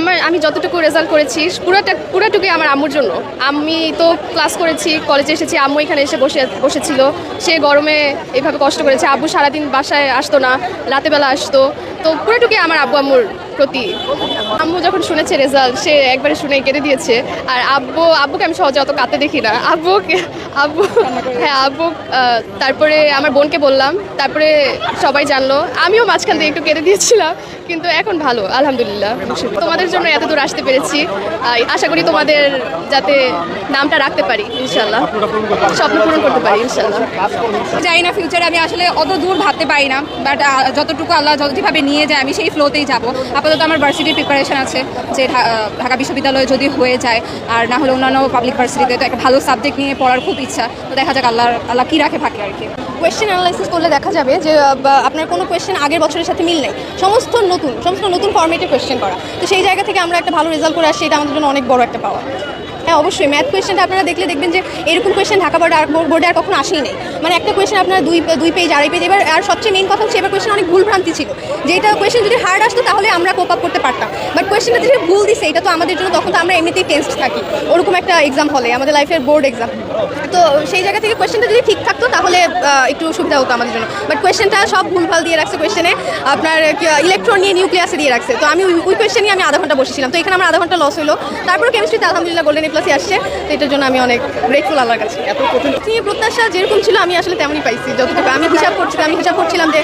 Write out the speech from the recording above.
আমার, আমি যতটুকু রেজাল্ট করেছি, পুরোটা, পুরোটুকুই আমার আম্মুর জন্য। আমি তো ক্লাস করেছি কলেজে এসেছি, আম্মু এখানে এসে বসে, বসেছিল। সে গরমে এভাবে কষ্ট করেছে। আব্বু সারাদিন বাসায় আসতো না রাতেবেলা আসতো। তো পুরোটুকুই আমার আব্বু আম্মুর প্রতি। আম্মু যখন শুনেছে রেজাল্ট সে একবারে শুনে কেটে দিয়েছে। আর আব্বু, আব্বুকে আমি সহজে অত কাঁদতে দেখি না। আব্বুকে, আব্বু হ্যাঁ আব্বু তারপরে আমার বোনকে বললাম। তারপরে সবাই জানলো। আমিও মাঝখান থেকে একটু কেটে দিয়েছিলাম। কিন্তু এখন ভালো, আলহামদুলিল্লাহ। তোমাদের জন্য এত দূর আসতে পেরেছি। আশা করি তোমাদের যাতে নামটা রাখতে পারি ইনশাল্লাহ স্বপ্ন পূরণ করতে পারি ইনশাল্লাহ জানি না ফিউচারে আমি আসলে অত দূর ভাবতে পারি না বাট যতটুকু আল্লাহ যেভাবে নিয়ে যায়, আমি সেই ফ্লোতেই যাব। আপাতত আমার ভার্সিটির প্রিপারেশন আছে, যে ঢাকা বিশ্ববিদ্যালয়ে যদি হয়ে যায়, আর না হলে অন্যান্য পাবলিক ভার্সিটিতে তো একটা ভালো সাবজেক্ট নিয়ে পড়ার খুব ইচ্ছা। তো দেখা যাক আল্লাহ আল্লাহ কী রাখে ফাঁকে আর কি। কোয়েশ্চেন অ্যানালাইসিস করলে দেখা যাবে যে আপনার কোনো কোয়েশ্চেন আগের বছরের সাথে মিল নেই। সমস্ত নতুন সমস্ত নতুন ফর্মেটে কোয়েশ্চেন করা। তো সেই জায়গা থেকে আমরা একটা ভালো রেজাল্ট করে আসছি, এটা আমাদের জন্য অনেক বড় একটা পাওয়া হ্যাঁ অবশ্যই ম্যাথ কোয়েশ্চেনটা আপনারা দেখলে দেখবেন যে, এরকম কোয়েশ্চেন ঢাকা বোর্ডে আর বোর্ডে আর কখনো আসেই নেই। মানে একটা কোয়েশ্চেন আপনার দুই দুই পেজ আড়াই পেজ এবার আর সবচেয়ে মেইন কথা হচ্ছে, এবার কোয়েশ্চেন অনেক ভুল ভ্রান্তি ছিল। যেটা কোয়েশ্চেন যদি হার্ড আসতো, তাহলে আমরা কোপ আপ করতে পারতাম। বাট কোয়েশ্চেনটা যে ভুল দিছে, এটা তো আমাদের জন্য তখন তো আমরা এমনিতেই টেস্ট থাকি। ওরকম একটা এক্সাম হলে আমাদের লাইফের বোর্ড এক্সাম তো সেই জায়গা থেকে কোয়েশ্চেনটা যদি ঠিক তাহলে একটু সুবিধা হতো আমাদের জন্য। বাট কোয়েশ্চেনটা সব ভুলভাল দিয়ে রাখছে কোয়েশ্চেনে আপনার ইলেকট্রন নিয়ে নিউক্লিয়াসে দিয়ে রাখছে। তো আমি ওই- কোয়েশ্চেন নিয়ে আমি আধা ঘণ্টা বসেছিলাম। তো এখানে আমার আধা ঘণ্টা লস হলো। তারপরে কেমিস্ট্রিতে আলহামদুলিল্লাহ গোল্ডেন এ প্লাসই আসছে। তো এটার জন্য আমি অনেক গ্রেটফুল আল্লাহর কাছে। নিয়ে প্রত্যাশা যেরকম ছিল আমি আসলে তেমনই পাইছি। যতটুকু আমি হিসাব করছিলাম আমি হিসাব করছিলাম যে